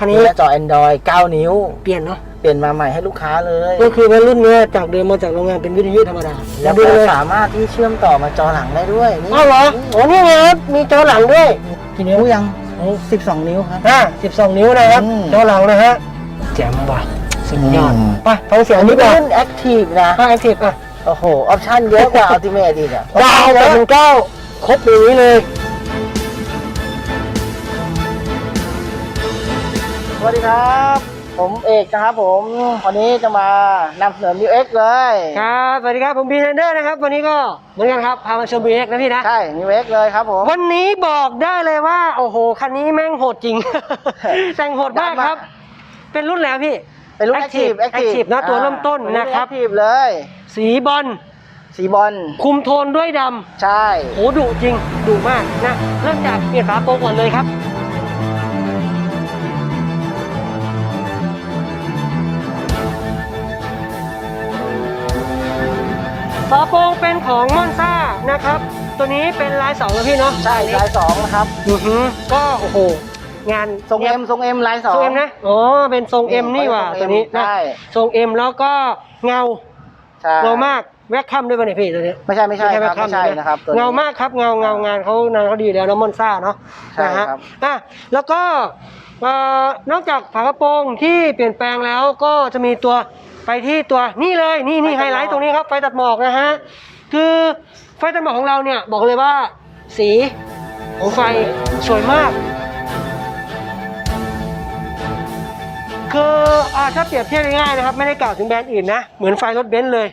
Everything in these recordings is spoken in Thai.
คันมีนี้หน้าจอ Android 9 นิ้ว เปลี่ยนเนาะเปลี่ยนมาใหม่ให้ลูกค้าเลย ก็คือเป็นรุ่นเนี้ยจากเดิมมาจากโรงงานเป็นวิทยุธรรมดาแล้วดูก็เลยสามารถที่เชื่อมต่อมาจอหลังได้ด้วยนี่อ้าวเหรอโอ้นี่ไงครับมีจอหลังด้วยกี่นิ้วยังโอ้12 นิ้วครับ อ่า12 นิ้วนะครับอืม จอหลังนะฮะแจ่มว่ะสุดยอดอืมไปฟังเสียงอันนินี้ดเป็นก่อนรุ่น Active นะถ้าแอคทีฟอะโอ้โห ออปชั่นเยอะกว่า Ultimate อีกอะดาวแปดหนึ่งเก้าครบอย่างนี้เลย สวัสดีครับ ผมเอกนะครับผมวันนี้จะมานำเสนอ New X เลยครับสวัสดีครับผมบีเทนเดอร์นะครับ วันนี้ก็เหมือนกันครับพามาชมบีเอ็กนะพี่นะใช่ New X เลยครับผมวันนี้บอกได้เลยว่า โอ้โหคันนี้แม่งโหดจริง แต่งโหดมากครับ เป็นรุ่นแล้วพี่เป็นรุ่น Active Active Active นะตัวเริ่มต้นนะครับทีฟเลย สีบอลสีบอลคุมโทนด้วยดใช่ำโหดุจริงดุมากนะเริ่มจากเปลี่ยนฝาโปรงก่อนเลยครับ ฝาโปรงเป็นของมอนซ่านะครับ ตัวนี้เป็นลายสองแล้วพี่เนาะใช่ลายสองนะครับอือฮึก็โอ้โหงานทรงเอ็มทรงเอ็มลายสองทรงเอ็มนะอ๋อเป็นทรงเอ็มนี่หว่าทรง M ตัวนี้นะใช่ทรงเอ็มแล้วก็เงาใช่เงามากแวกคัมด้วยป่ะเนี่ยพี่ตัวนี้ไม่ใช่ไม่ใช่ครับแวไม่ใช่นะครับตัวนี้เงามากครับเงาเงางานเขางานเขาดีแล้วนะมอนซ่าเนาะใช่นะฮะครับอะแล้วก็เอ่อนอกจากฝากระโปรงที่เปลี่ยนแปลงแล้วก็จะมีตัว ไปที่ตัวนี่เลยนี่นี่ไฮไลท์ตรงนี้ครับไฟตัดหมอกนะฮะคือไฟตัดหมอกของเราเนี่ยบอกเลยว่า สีไฟสวยมากคืออ่าถ้าเปรียบเทียบง่ายๆนะครับ ไม่ได้กล่าวถึงแบรนด์อื่นนะ เหมือนไฟรถเบนซ์เลย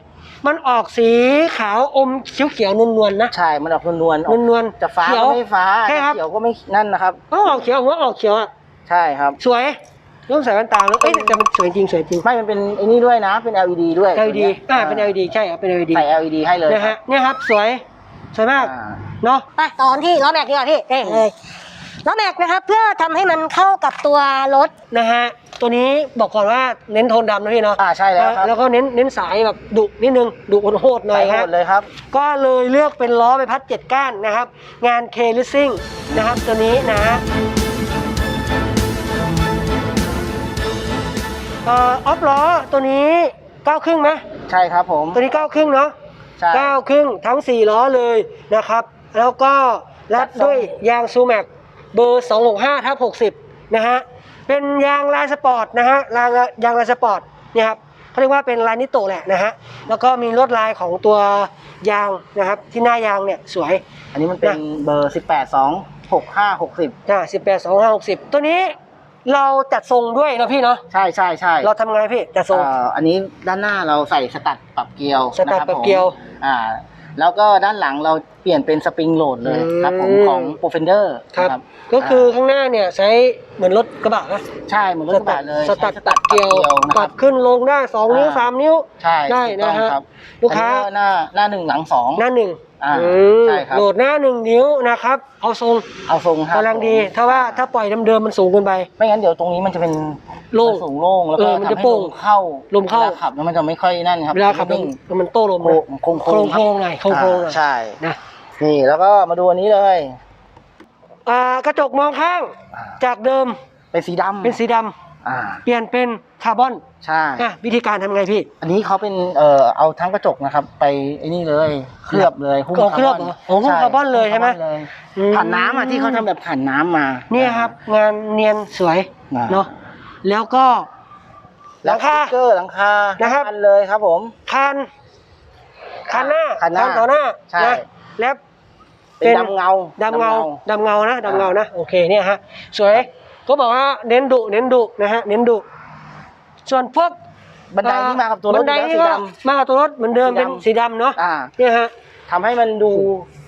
มันออกสีขาวอมเขียวๆนวลๆนะ ใช่ มันออกนวลๆออกนวลๆจะฟ้าเขียก็วไม่ฟ้าใช่ครับจะเขียวก็ไม่นั่นนะครับก็ออกเขียวผมว่าออกเขียวอะใช่ครับ สวย ต้องใส่แว่นตาแล้วเอ้ยแต่มันสวยจริงสวยจริง ไม่มันเป็นไอ้นี่ด้วยนะ เป็น LED ด้วย LED อ่าเป็น LED ใช่ครับเป็น LED ใส่ LED ให้เลยนะฮะเนี่ยครับสวยสวยมากอ่า เนาะ ไปตอนที่ล้อแม็กดีกว่าพี่เอ้ยเลยล้อแม็กนะครับ เพื่อทำให้มันเข้ากับตัวรถ นะฮะ ตัวนี้บอกก่อนว่าเน้นโทนดำนะพี่เนาะอ่าใช่แล้วครับ แล้วก็เน้นเน้นสายแบบดุนิดนึงดุโหดๆหน่อยใส่หฮะ มดเลยครับ ก็เลยเลือกเป็นล้อใบพัดเจ็ดก้านนะครับ งานเคลิซิ่งนะครับตัวนี้นะเอ่ อออฟล้อตัวนี้เก้าครึ่งไหมใช่ครับผมตัวนี้เก้าครึ่งเนาะใช่เก้าครึ่งทั้งสี่ล้อเลยนะครับ แล้วก็รัดด้วยยางซูแม็กเบอร์265ทับ60นะฮะเป็นยางลายสปอร์ตนะฮะยางยางลายสปอร์ตเนี่ยครับเขาเรียกว่าเป็นลายนิโตะแหละนะฮะแล้วก็มีลวดลายของตัวยางนะครับที่หน้ายางเนี่ยสวย อันนี้มันเป็นเบอร์18 2 6 5 60นะสิบแปดสองห้าหกสิบตัวนี้ เราจัดทรงด้วยนะพี่เนาะใช่ใช่ใช่เราทำไงพี่จัดทรง เอ่ออันนี้ด้านหน้าเราใส่สตัดปรับเกลียวสตัดนะครับปรับเกลียวผมอ่า แล้วก็ด้านหลังเราเปลี่ยนเป็นสปริงโหลดเลยครับผมอืม ของ p r o f e n d e r ครับ ก็คือข้างหน้าเนี่ยใช้เหมือนรถกระบะนะใช่เหมือนรถกระบะเลยสตัดใช้ตัดเกลียวนะปครัรับบขึ้นลงได้สองนิ้วอ่า สามนิ้ว ใช่ได้ถูกต้องนะฮะครับลูกค้า อันนี้หน้าหน้าหนึ่งหลังสอง หน้าหนึ่ง อ่าอืมใช่ครับ โหลดหน้าหนึ่งนิ้วนะครับ เอาทรงเอาทรงครับกำลังดี ถ้าว่าถ้าปล่อยเดิมๆมันสูงเกินไป ไม่งั้นเดี๋ยวตรงนี้มันจะเป็นโล่งมันสูงโล่งแล้วเอก็อมันทำจะให้โป่ลงมเข้าลมเข้าวขับแล้วมันจะไม่ค่อยนั่นครับเวลาขับนิ่งมันมันโต้ลมโค้นะงโค้งโครงโครงหน่อยโครงโครงหน่อยใช่ นะนี่แล้วก็มาดูอันนี้เลยอ่ากระจกมองข้าง อ่าจากเดิมเป็นสีดำเป็นสีดำ อ่า เปลี่ยนเป็นคาร์บอนใช่ อะวิธีการทำไงพี่ อันนี้เขาเป็นเอ่อเอาทั้งกระจกนะครับ ไปไอ้นี่เลยเคลือบเลยหุ้มอ๋อเคลือบเหรออ๋อหุ้มคาร์บอนเลยใช่ไหมคาร์บอนเลยอืมผ่านน้ำอะที่เขาทำแบบผ่านน้ำมาเนี่ยครับ งานเนียนสวยอ่าเนาะแล้วก็หแล้ลัวงสคาติ๊กเกอร์หลังคานะครับทั้งอัเลยครับผม คันคันหน้าคันหน้าต่อหน้าใช่ นะแล้ว เป็นดำเงาดำเงาดำเงานะดำเงานะโอเคเนี่ยฮะสวย ก็บอกว่าเน้นดุเน้นดุนะฮะเน้นดุส่วนพวกบันไดที่มากับตัวรถบันไดอยู่แล้วนี่สีก็ดำมากับตัวรถเหมือนเดิมสีดำเป็นสีดำเนาะอ่าเนี่ยฮะทำให้มันดู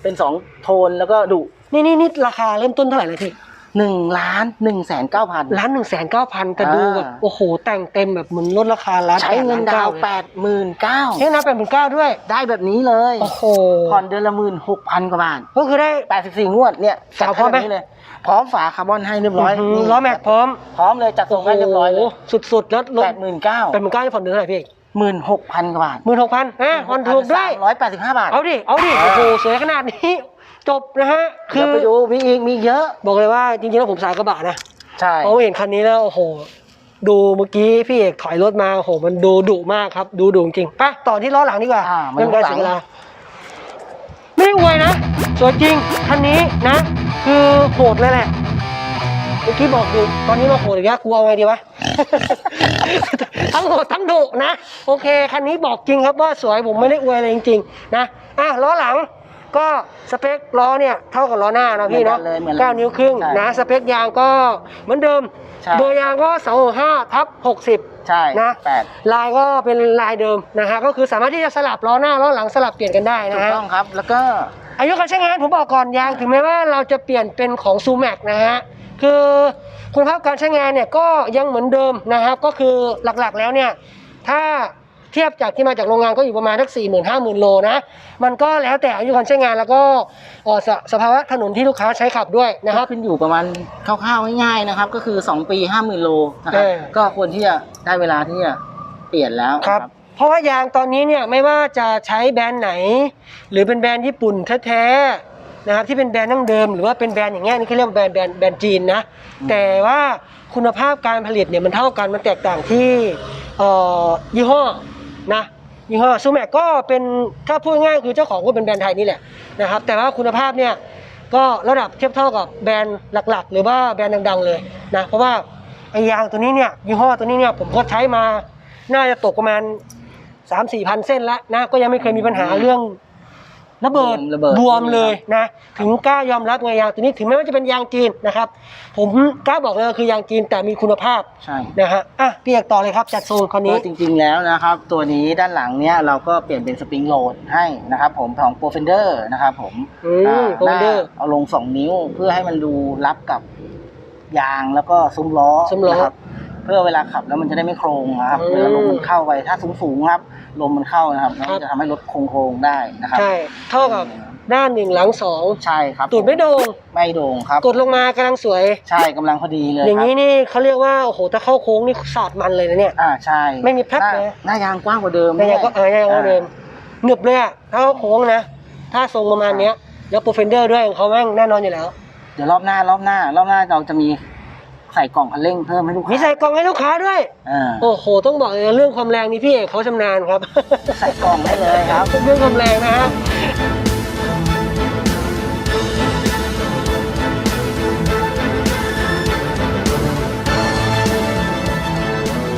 เป็นสองโทนแล้วก็ดุนี่นี่นี่ราคาเริ่มต้นเท่าไหร่เลยพี่ หนึ่งล้านหนึ่งแสนเก้าพัน ล้านหนึ่งแสนเก้าพันแต่อ่าดูแบบโอ้โหแต่งเต็มแบบเหมือนลดราคาล้านใช้เงินดาวแปแปดดหมื่นเก้าใช้นะแปดหมื่นเก้าด้วย ได้แบบนี้เลยโอ้โหผ่อนเดือนละหมื่นหกพันกว่าบาทก็คือได้แปดสิบสี่งวดเนี่ยฝาพร้อมไหมจัดให้แบบนี้เลย พร้อมฝาคาร์บอนให้เรียบร้อยอื้อหือนี่ล้อแม็กพร้อมพร้อมเลยจัดส่งให้เรียบร้อยเลยโโหสุดๆแล้วลดแปดหมื่นเก้าแปดหมื่นเก้าที่ผ่อนเดือนเท่าไหร่พี่หมื่นหกพันกว่าบาทหมื่นหกพันอะผ่อนถูกด้วยร้อยแปดสิบห้าบาท เอาดิ เอาดิอ่าโอ้โหสวยขนาดนี้ จบนะฮะ คืเดี๋ยวอไปดูมีอีกมีเยอะ บอกเลยว่าจริงๆแล้วผมสายกระบะนะใช่เพราะเห็นคันนี้แล้วโอ้โห ดูเมื่อกี้พี่เอกถอยรถมาโอ้โหมันดูดุมากครับ ดูดุจริงไปต่อที่ล้อหลังดีกว่าอ่ามาเป็นดูการหลัเสีงยเวลาไม่อวยนะสวยจริงคันนี้นะ คือโหดเลยแหละเมื่อกี้บอกดุตอนนี้มาโหดอีกแล้วกูเอาไงดีวะ ทั้งโหดทั้งดุนะ โอเคคันนี้บอกจริงครับว่าสวยผมไม่ได้อวยอะไรจริง ๆ นะอะล้อหลัง ก็สเปคล้อเนี่ยเท่ากับล้อหน้านะพี่เนาะเหมือนกันเลยเหมือนกันเก้านิ้วครึ่งใช่นะสเปคยางก็เหมือนเดิมใช่ เบอร์ยางก็265ทับ60 ใช่นะ แปดลายก็เป็นลายเดิมนะฮะก็คือสามารถที่จะสลับล้อหน้าล้อหลังสลับเปลี่ยนกันได้ถูนะกฮะต้องครับ แล้วก็ อายุการใช้งานผมบอกก่อนยางถึงแม้ว่าเราจะเปลี่ยนเป็นของซูแม็กนะฮะคือคุณภาพการใช้งานเนี่ยก็ยังเหมือนเดิมนะครับก็คือหลักๆแล้วเนี่ยถ้า เทียบจากที่มาจากโรงงานก็อยู่ประมาณทักสี่หมื่นห้าหมื่นโลนะ มันก็แล้วแต่อายุการใช้งานแล้วก็เอ่อสสภาวะถนนที่ลูกค้าใช้ขับด้วยนะนะคครัรับบขึ้นอยู่ประมาณคร่าวๆง่ายๆนะครับ ก็คือ 2 ปี 50,000 โลนะครับเออก็ควรที่จะได้เวลาที่จะเปลี่ยนแล้วครับนะเพราะว่ายางตอนนี้เนี่ยไม่ว่าจะใช้แบรนด์ไหน หรือเป็นแบรนด์ญี่ปุ่นแท้ๆนะครับที่เป็นแบรนด์ดั้งเดิม หรือว่าเป็นแบรนด์อย่างเงี้ยนี่เขาเรียกว่าแบรนด์แบรนด์แบรนด์จีนนะแต่ว่าคุณภาพการผลิตเนี่ยมันเท่ากันมันแตกต่างที่เอ่อยี่ห้อ นะยี่ห้อซูแม็กก็เป็นถ้าพูดง่ายคือเจ้าของก็เป็นแบรนด์ไทยนี่แหละนะครับแต่ว่าคุณภาพเนี่ยก็ระดับเทียบเท่ากับแบรนด์หลักๆ หรือว่าแบรนด์ดัง ๆ เลยนะเพราะว่าไอยางตัวนี้เนี่ยยี่ห้อตัวนี้เนี่ยผมก็ใช้มาน่าจะตกประมาณสามสี่พันเส้นแล้วนะก็ยังไม่เคยมีปัญหาเรื่อง ระเบิดระเบิดบวมเลยนะถึงกล้ายอมรับไงยางตัวนี้ถึงแม้ว่าจะเป็นยางจีนนะครับ ผมกล้าบอกเลยว่าคือยางจีนแต่มีคุณภาพใช่ นะฮะอะพี่เอกต่อเลยครับจัดโซนคนนี้ ก็จริงๆแล้วนะครับ ตัวนี้ด้านหลังเนี้ยเราก็เปลี่ยนเป็นสปริงโหลดให้นะครับผมของโปรเฟนเดอร์นะครับผมอืมอ่า Profender หน้าเอาลง 2 นิ้วเพื่อให้มันดูรับกับยางแล้วก็ซุ้มล้อซุ้มล้อนะครับ เพื่อเวลาขับแล้วมันจะได้ไม่โครงนะครับอืม เวลาลมมันเข้าไปถ้าสูงๆครับ ลมมันเข้านะครับแล้วครัมับนจะทำให้รถโค้งๆได้นะครับใช่เท่ากับหน้าหนึ่งหลังสองใช่ครับตูดไม่โดงไม่โด่งครับกดลงมากำลังสวย ใช่กำลังพอดีเลยอย่างครับนี้นี่เขาเรียกว่าโอ้โหถ้าเข้าโค้งนี่สาดมันเลยนะเนี่ยอ่าใช่ไม่มีแพลตหน้าเลยหน้ายางกว้างกว่าเดิมแต่ยังก็เออยังก็เดิมหนึบเลยอะถ้าเข้าโค้งนะถ้าทรงประมาณเนี้ยแล้วโปรเฟนเดอร์ด้วยของเขาแม่งแน่นอนอยู่แล้ว เดี๋ยวรอบหน้ารอบหน้ารอบหน้าเราจะมี ใส่กล่องคันเร่งเพิ่มให้ลูกค้ามีใส่กล่องให้ลูกค้าด้วย อ่าโอ้โห ต้องบอกเลยนะเรื่องความแรงนี่พี่เอกเขาชำนาญครับ ใส่กล่องได้เลยครับ เรื่องความแรงนะฮะ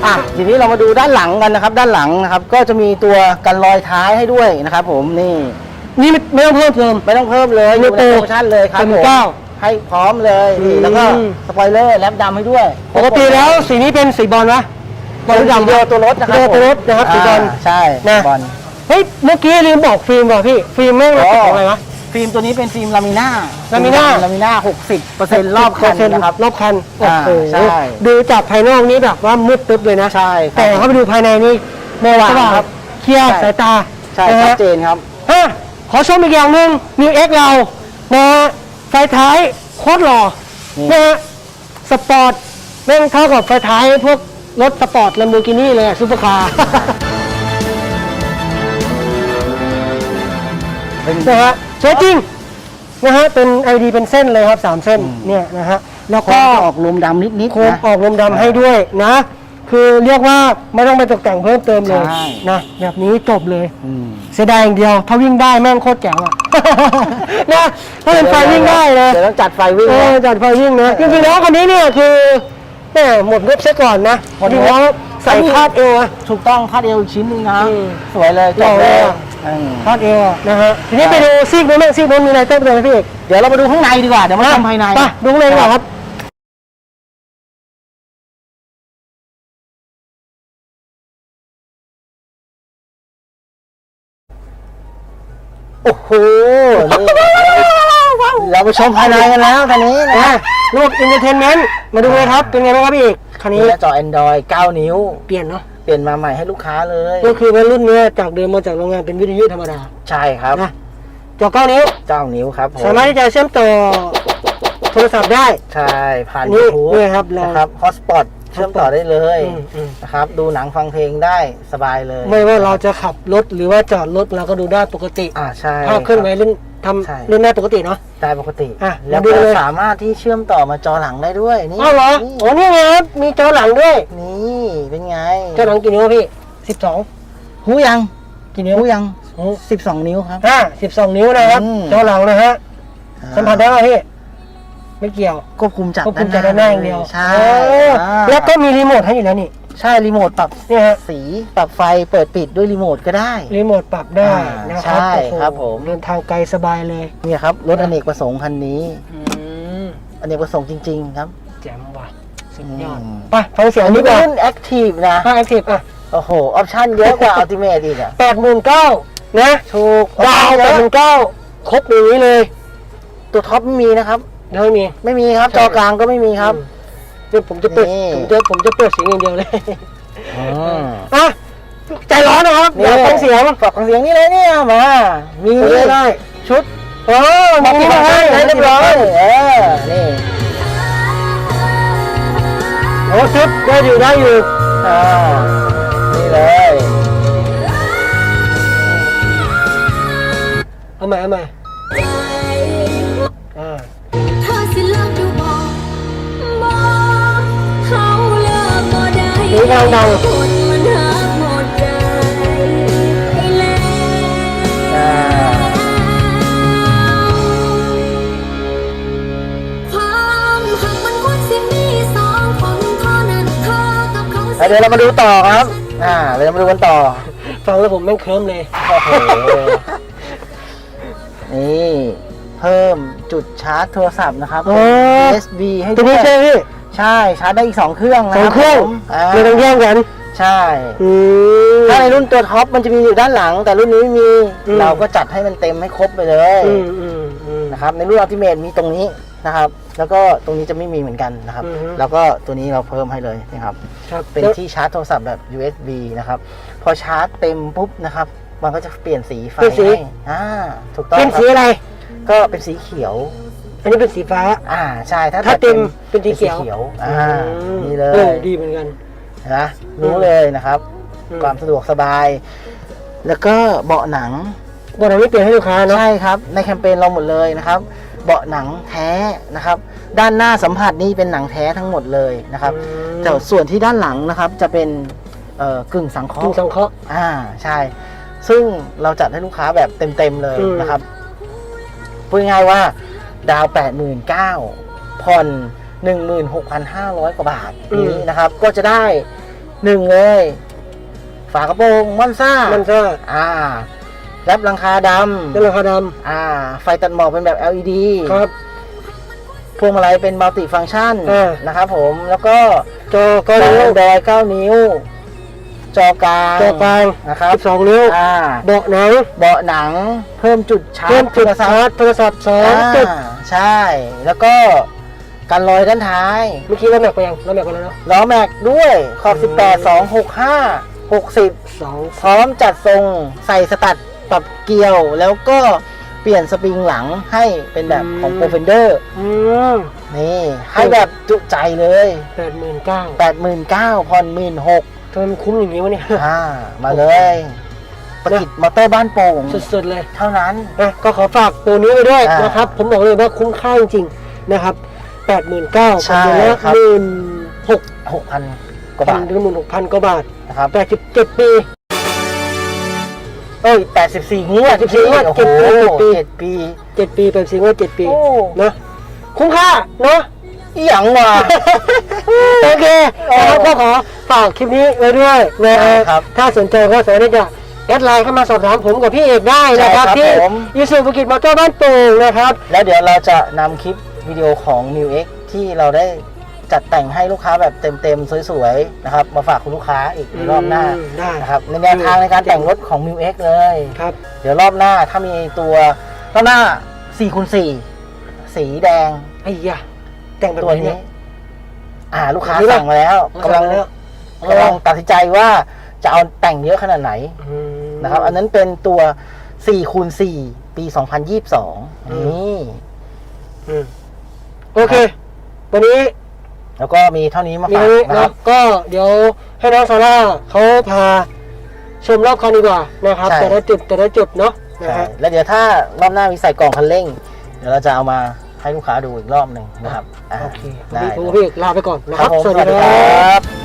อะทีนี้เรามาดูด้านหลังกันนะครับ ด้านหลังนะครับ ก็จะมีตัวกันรอยท้ายให้ด้วยนะครับ ผมนี่นี่ไม่ไม่ต้องเพิ่มเติม ไม่ต้องเพิ่มเลยอยู่ในโปรโปรโมชั่นเลยครับเป็นผมเก้า ให้พร้อมเลยนี่อืม แล้วก็สปอยเลอร์แลปดำให้ด้วยปกติแล้วสีนี้เป็นสีบอลวะบอลเป็นหรือสีดำเดียวตัวรถนะครับเดียวตัวรถนะครับสีบอลาใช่นะบอล เฮ้ยเมื่อกี้ลืมบอกฟิล์มว่ะพี่ฟิล์มแม่งอ๋อของอะไรวะ ฟิล์มตัวนี้เป็นฟิล์มลามิน่าลามิน่าลามิน่า60เปอร์เซ็นต์รอบคันนะครับ รอบคันโอ้อ่าโหใช่ ดูจากภายนอกนี้แบบว่ามืดตึ๊บเลยนะ ใช่ครับ แต่เข้าไปดูภายในนี่สว่างสว่างครับเคลียร์ใช่ สายตาใช่นะชัฮะดเจนครับอะขอชมอีกอย่างหนึ่งนิวเอ็กเรานะฮะ ไฟท้ายโคตรหล่อนี่นะฮะสปอร์ตแม่งเท่ากับไฟท้ายพวกรถสปอร์ตลัมโบกินี่เลยซูเปอร์คาร์ เป็น นะฮะสวยจริงนะฮะเป็นไอดีเป็นเส้นเลยครับสามเส้นอืมเนี่ยนะฮะแล้วก็ก็ออกลมดำนิดๆโค้งนะ ออกลมดำให้ด้วยนะ คือเรียกว่าไม่ต้องไปตกแต่งเพิ่มเติมเลยใช่ นะแบบนี้จบเลย อืมเสียดายอย่างเดียว ถ้าวิ่งได้แม่งโคตรแจ๋วอะ นะถ้าเป็นไฟวิ่งได้นะเดี๋ยวต้องจัดไฟวิ่งเอนะ อจัดไฟวิ่งนะจริงๆแล้วคันนี้เนี่ยคือแหมหมดงบซะก่อนนะหมดงบ จริงๆแล้วใส่คาดเอวอะ ถูกต้องคาดเอวอีกชิ้นหนึงนะอืมสวยเลยจบเลยหล่อเลยอะ อืมคาดเอวอะนะฮะทีนี้ไปดูซีกนู้นบ้างซีกนู้นมีอะไรเติมเต็มไหมพี่เอก เดี๋ยวเรามาดูข้างในดีกว่าเดี๋ยวมาชมภายในไปดูข้างในดีกว่าครับ ไปชมภายในกันแล้วตอนนี้นะอะรูปอินเตอร์เทนเมนต์มาดูเลยครับเป็นไงบ้างครับพี่เอกคันนี้นี่จอ Android 9 นิ้ว เปลี่ยนเนาะเปลี่ยนมาใหม่ให้ลูกค้าเลย ก็คือเป็นรุ่นเนี้ยจากเดิมมาจากโรงงานเป็นวิทยุธรรมดาใช่ครับนะจอเก้านิ้ว 9นิ้วครับผมสามารถที่จะเชื่อมต่อโทรศัพท์ได้ ใช่ผ่านนี่ YouTube นี่ครับเรา นะครับ Hotspot เชื่อมต่อได้เลยอืมอืม นะครับ ดูหนังฟังเพลงได้สบายเลยไม่ว่าเราจะขับรถหรือว่าจอดรถเราก็ดูได้ปกติอ่าใช่ ภาพเคลื่อนไหวครับเล่นทใช่ำเล่นได้ปกติเนาะ ได้ปกติ อะแล้วมาดูก็เลย สามารถที่เชื่อมต่อมาจอหลังได้ด้วยนี่อ้าวเหรอนี่โอ้นี่ไงครับมีจอหลังด้วยนี่เป็นไงจอหลังกี่นิ้วพี่สิบสองหูยังกี่นิ้วหูยังโอ้สิบสองนิ้วครับห้าสิบสองนิ้วนะครับอืม จอหลังนะฮะอ่าสัมผัสได้ไหมพี่ ไม่เกี่ยวควบคุมจากควบคุมจากด้านหน้าอย่างเดียวใช่โอ้อ่าแล้วก็มีรีโมทให้อยู่แล้วนี่ใช่รีโมทปรับเนี่ยฮะสีปรับไฟเปิดปิดด้วยรีโมทก็ได้ รีโมทปรับได้อ่านะครับใช่โอ้โหครับผม เดินทางไกลสบายเลยเนี่ยครับรถอเนกประสงค์คันนี้อืมอเนกประสงค์จริง ๆ ครับ แจ่มว่ะสุดยอดอืม ไปฟังเสียงอันนี้นี้เป็นก่อนรุ่นแอคทีฟนะถ้าแอคทีฟอะโอ้โหออปชั่นเยอะกว่าอัลติเมทอีกอะแปดหมื่นเก้านะถูกดาวเยแปดอะหมื่นเก้าครบอย่างนี้เลย ตัวท็อปไม่มีนะครับแล้ว ไม่มี ไม่มีครับ ใช่ จอกลางก็ไม่มีครับอืมเดี๋ยวผมจะเปิดนี่ ผมจะผมจะเปิดเสียงอย่างเดียวเลยอืม อะใจร้อนนะครับอยากฟังเสียงฝากฟังเสียงนี่เลยเนี่ยมา มีได้ได้ ชุดโอ้มามีที่มามาให้ให้เรียบร้อยเออนี่โอ้ชุดได้อยู่ได้อยู่อ่านี่เลยเอาใหม่เอาใหม่ วรสิมีสองคนเท่านั้นเธอกับเขาแล้วเดี๋ยวเรามาดูต่อครับ อ่าเราจะมาดูกันต่อ ฟังแล้วผมแม่งเคลิ้มเลยโอ้โหนี่ เพิ่มจุดชาร์จโทรศัพท์นะครับโอ้เป็น USB ให้ตัวด้นี้วยใช่ไหมพี่ ใช่ชาร์จได้อีก2เครื่องนะสองเครื่องผมอ่าไม่ต้องแย่งกันใช่ อืม ถ้าในรุ่นตัวท็อปมันจะมีอยู่ด้านหลัง แต่รุ่นนี้ไม่มีอืม เราก็จัดให้มันเต็มให้ครบไปเลยอืมอืมอืม นะครับในรุ่นอัลติเมทมีตรงนี้นะครับ แล้วก็ตรงนี้จะไม่มีเหมือนกันนะครับ อือฮึ แล้วก็ตัวนี้เราเพิ่มให้เลยนะครับ ครับเป็นแล้วที่ชาร์จโทรศัพท์แบบ USB นะครับ พอชาร์จเต็มปุ๊บนะครับ มันก็จะเปลี่ยนสีไฟเปลี่ยนสีให้อ่าถูกต้องเป็นครับสีอะไรก็เป็นสีเขียว อันนี้เป็นสีฟ้า อ่าใช่ถ้าถ้าเต็มเป็นสีเป็นเขีสียวเขียวอ่าอืมนี่เลอยอดีเหมือนกัน นะรู้เลยนะครับ อืม ความสะดวกสบาย แล้วก็เบาะหนังบนเราไม่เปลี่ยนให้ลูกค้าเนาะ ใช่ครับ ในแคมเปญเราหมดเลยนะครับ เบาะหนังแท้นะครับ ด้านหน้าสัมผัสนี่เป็นหนังแท้ทั้งหมดเลยนะครับอืม แต่ส่วนที่ด้านหลังนะครับจะเป็นเอ่อกึ่งสังเคราะคุณห์สังเคราะห์ อ่าใช่ ซึ่งเราจัดให้ลูกค้าแบบเต็มๆเลยอืม นะครับพูดง่ายๆว่า ดาว89,000ผ่อน 16,500 กว่าบาทนี้นะครับ ก็จะได้หนึ่งเลย ฝากระโปรงมอนซ่ามันก็อ่าแรปหลังคาดเป็นราคาดำอ่า ไฟตัดหมอกเป็นแบบ LED ำครับ พวงมาลัยเป็นมัลติฟัง c t ชันอ่านะครับผม แล้วก็จอก็จอนิ้วแด9นิ้ว จอกลางจอกลางนะครับสิบสองนิ้วอ่าเบาะหนังเบาะหนังเพิ่มจุดชาร์เพิ่จมจุดโทรศัพชาร์จท์โทรศัพท์สองจุดอ่าใช่ แล้วก็กันรอยด้านท้ายเมื่อกี้เราแม็กไปยังเราแม็กไปแล้วเนาะล้อแม็กด้วยขอบอืม18 2 6 5 60สองพร้อมจัดทรงใส่สตัดปรับเกลียว แล้วก็เปลี่ยนสปริงหลังให้เป็นแบบของ p r o f e n d e r อืมนี่ ให้แบบจุใจเลยแปดหมื่นเก้า89,000ผ่อน16,000 ทำไมมันคุ้มอย่างนี้วะเนี่ย อ่ามาเลยประกิตมอเตอร์บ้านโป่งสุดๆเลยเท่านั้น นะก็ขอฝากตัวนี้ไว้ด้วยอ่านนะครับ ผมบอกเลยว่าคุ้มค่าจริงๆนะครับแปดหมื่นเก้าใช่พันละครับ หมื่นหก6,000กว่าพันบาทถึงหมื่นหกพันกว่าบาทนะครับแปดสิบเจ็ดปี เอ้ย84งวด84งวดโอ้โหเจ็ดปี เจ็ดปีเจ็ดปีแปดสิบว่าเจ็ดปีโอ้ นะคุ้มค่าเนาะ อีหยังว่ะ โอเคโอ้นะครับก็ขอฝากคลิปนี้ไว้ด้วยนะฮะครับถ้าสนใจก็สามารถที่จะแอดไลน์เข้ามาสอบถามผมกับพี่เอกได้นะครับ ใช่ครับที่ผม ยูสุภกิจมอเตอร์บ้านโป่งนะครับ แล้วเดี๋ยวเราจะนำคลิปวิดีโอของ New X ที่เราได้จัดแต่งให้ลูกค้าแบบเต็มๆ สวยๆ นะครับ มาฝากคุณลูกค้าอีกในรอบหน้าอืมได้ นะครับในแนวทางในการแต่งรถของ New X เลย ครับ เดี๋ยวรอบหน้าถ้ามีตัวรอบหน้า4คูณ4สีแดง ไอ้ยะ แต่งตัวนี้ อ่า ลูกค้าสั่งมาแล้วกำลังกำลังตัดสินใจว่าจะเอาแต่งเยอะขนาดไหนนะครับ อันนั้นเป็นตัว4คูณ4ปี 2022 นี่โอเค วันนี้ แล้วก็มีเท่านี้มาฝากนะครับก็เดี๋ยวให้น้องซาร่าเขาพาชมรอบคันดีกว่านะครับ แต่ละจุดแต่ละจุดเนาะแล้วเดี๋ยวถ้ารอบหน้ามีใส่กล่องคันเร่ง เดี๋ยวเราจะเอามา ให้ลูกค้าดูอีกรอบหนึ่งนะครับโอเควันนี้รับพี่ลาไปก่อนนะครับสวัสดีครับ